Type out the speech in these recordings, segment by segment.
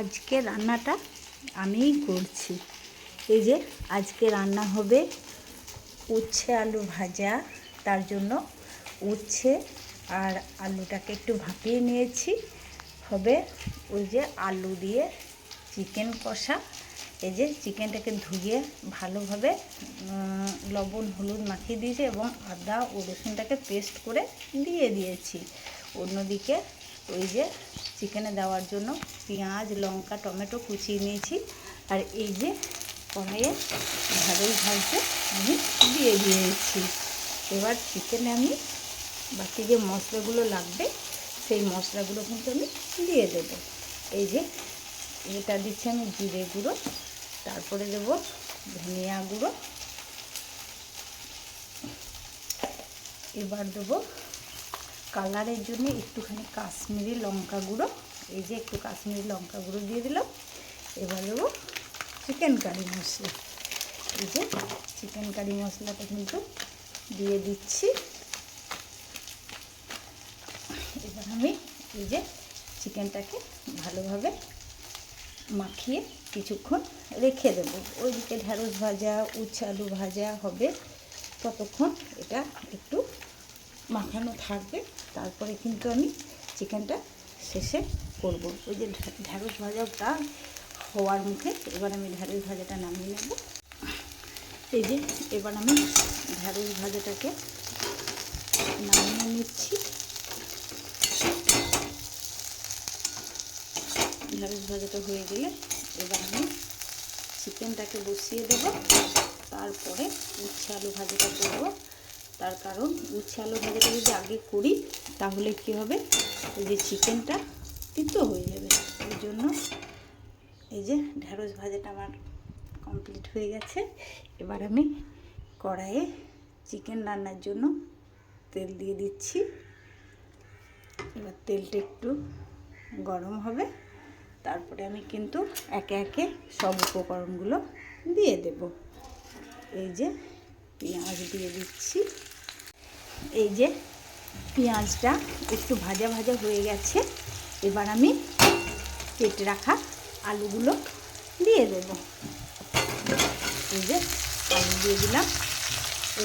আজকে রান্নাটা আমিই করছি। এই যে আজকে রান্না হবে উচ্ছে আলু ভাজা, তার জন্য উচ্ছে আর আলুটাকে একটু ভাপিয়ে নিয়েছি। হবে ওই যে আলু দিয়ে চিকেন কষা। এই যে চিকেনটাকে ধুয়ে ভালোভাবে লবণ, হলুদ মাখিয়ে দিয়েছি এবং আদা ও রসুনটাকে পেস্ট করে দিয়ে দিয়েছি। অন্যদিকে ওই যে চিকেনে দেওয়ার জন্য পেঁয়াজ, লঙ্কা, টমেটো কুচিয়ে নিয়েছি। আর এই যে কড়াইয়ে ঢাড়ই ভাজতে আমি দিয়ে দিয়েছি। এবার চিকেনে আমি বাকি যে মশলাগুলো লাগবে, সেই মশলাগুলো কিন্তু আমি দিয়ে দেবো। এই যে এটা দিচ্ছি আমি জিরে গুঁড়ো, তারপরে দেবো ধনিয়া গুঁড়ো। এবার দেবো কালারের জন্য একটুখানি কাশ্মীরি লঙ্কা গুঁড়ো। এই যে একটু কাশ্মীরি লঙ্কা গুঁড়ো দিয়ে দিলাম। এবার দেবো চিকেন কারি মশলা। এই যে চিকেন কারি মশলাটা কিন্তু দিয়ে দিচ্ছি। এবার আমি এই যে চিকেনটাকে ভালোভাবে মাখিয়ে কিছুক্ষণ রেখে দেবো। ওইদিকে ঢ্যাঁড়স ভাজা, উচ্ছে ভাজা হবে। ততক্ষণ এটা একটু মাখানো থাকবে। তারপরে কিন্তু আমি চিকেনটা শেষে করব। ওই যে ঢ্যা- ঢ্যাঁড়স ভাজাটা হওয়ার মুখে এবার আমি ঢ্যাঁড়স ভাজাটা নামিয়ে নেব। এই যে এবার আমি ঢ্যাঁড়স ভাজাটাকে নামিয়ে নিচ্ছি। ঢ্যাঁড়স ভাজাটা হয়ে গেলে এবার আমি চিকেনটাকে বসিয়ে দেব। তারপরে উচ্ছে আলু ভাজাটা করব। তার কারণ উচ্ছে আলু ভাজাটা যদি আগে করি, তাহলে কি হবে? এই যে চিকেনটা তিতো হয়ে যাবে। ওই জন্য এই যে ঢ্যাঁড়স ভাজাটা আমার কমপ্লিট হয়ে গেছে। এবার আমি কড়াইয়ে চিকেন রান্নার জন্য তেল দিয়ে দিচ্ছি। এবার তেলটা একটু গরম হবে। তারপরে আমি কিন্তু একে একে সব উপকরণগুলো দিয়ে দেব। এই যে পেঁয়াজ দিয়ে দিচ্ছি। এই যে পেঁয়াজটা একটু ভাজা ভাজা হয়ে গেছে, এবার আমি কেটে রাখা আলুগুলো দিয়ে দেব। এই যে আলু দিয়ে দিলাম।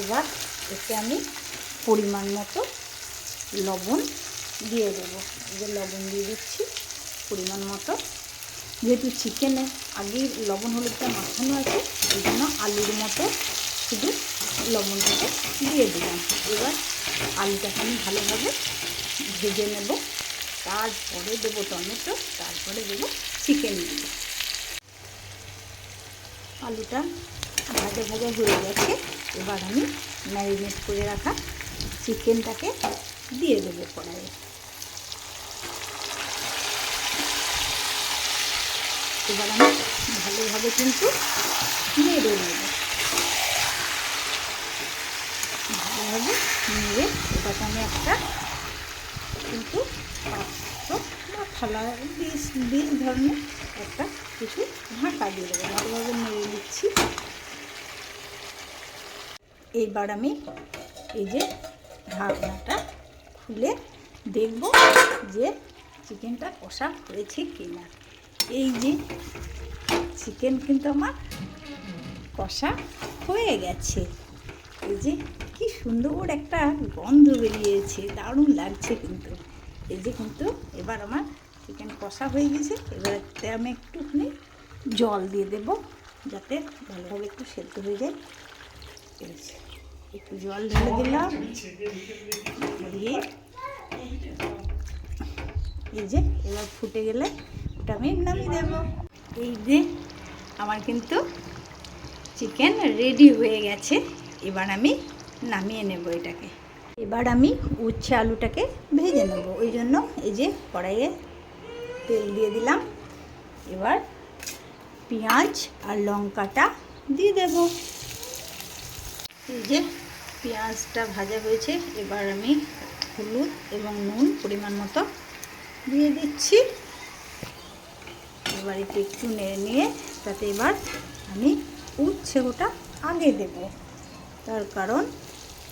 এবার এতে আমি পরিমাণ মতো লবণ দিয়ে দেবো। এই যে লবণ দিয়ে দিচ্ছি, পরিমাণ মতো। যেহেতু চিকেনে আগেই লবণ হলুদটা মাখানো আছে ওই জন্য আলুর মতো শুধু লবণটাকে দিয়ে দিলাম। এবার আলুটাকে আমি ভালোভাবে ভেজে নেব। তারপরে দেবো টমেটো, তারপরে দেবো চিকেন দেবো আলুটা ভাজা ভাজা হয়ে গেছে। এবার আমি ম্যারিনেট করে রাখা চিকেনটাকে দিয়ে দেবো কড়াইয়ে। এবার আমি ভালোভাবে কিন্তু নেড়ে নেব ভালোভাবে নেড়ে আমি একটা কিন্তু থালা ডিশ ডিশ ধরনের একটা কিছু ঢাকা দিয়ে দেবো। ভালোভাবে নেড়ে নিচ্ছি। এইবার আমি এই যে ঢাকনাটা খুলে দেখব যে চিকেনটা কষা হয়েছে কি না এই যে চিকেন কিন্তু আমার কষা হয়ে গেছে। এই যে সুন্দর একটা গন্ধ বেরিয়েছে, দারুণ লাগছে কিন্তু। এই যে কিন্তু এবার আমার চিকেন কষা হয়ে গেছে, এবার আমি একটুখানি জল দিয়ে দেব, যাতে ভালোভাবে একটু সেদ্ধ হয়ে যায়। একটু জল ঢেলে দিলাম। দিয়ে এই যে, এবার ফুটে গেলে ওটা আমি নামিয়ে দেবো। এই যে, আমার কিন্তু চিকেন রেডি হয়ে গেছে। এবার আমি নামিয়ে নেব এটাকে। এবার আমি উচ্ছে আলুটাকে ভেজে নেব। ওই জন্য এই যে কড়াইয়ে তেল দিয়ে দিলাম। এবার পেঁয়াজ আর লঙ্কাটা দিয়ে দেব। এই যে পেঁয়াজটা ভাজা হয়েছে, এবার আমি হলুদ এবং নুন পরিমাণ মতো দিয়ে দিচ্ছি। এবার একটু একটু নেড়ে নিয়ে তাতে এবার আমি উচ্ছে ওটা আগে দেব। তার কারণ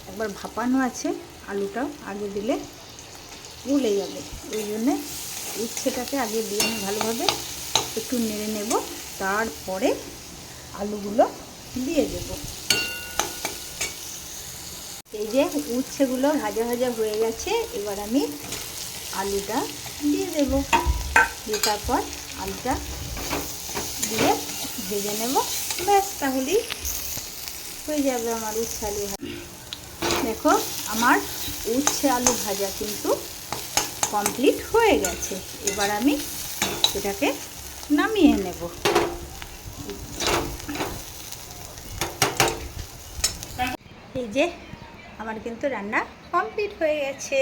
একবার ভাপানো আছে আলুটাও আগে দিলে গলে যাবে। ওই জন্যে উচ্ছেটাকে আগে দিয়ে আমি ভালোভাবে একটু নেড়ে নেব, তারপরে আলুগুলো দিয়ে দেব। এই যে উচ্ছেগুলো ভাজা ভাজা হয়ে গেছে, এবার আমি আলুটা দিয়ে দেব। দিয়ে তারপর আলুটা দিয়ে ভেজে নেব। ব্যাস, তাহলেই হয়ে যাবে আমার উচ্ছে আলু ভাজা। দেখো, আমার উচ্ছে আলু ভাজা কিন্তু কমপ্লিট হয়ে গেছে। এবার আমি এটাকে নামিয়ে নেব। এই যে, আমার কিন্তু রান্না কমপ্লিট হয়ে গেছে।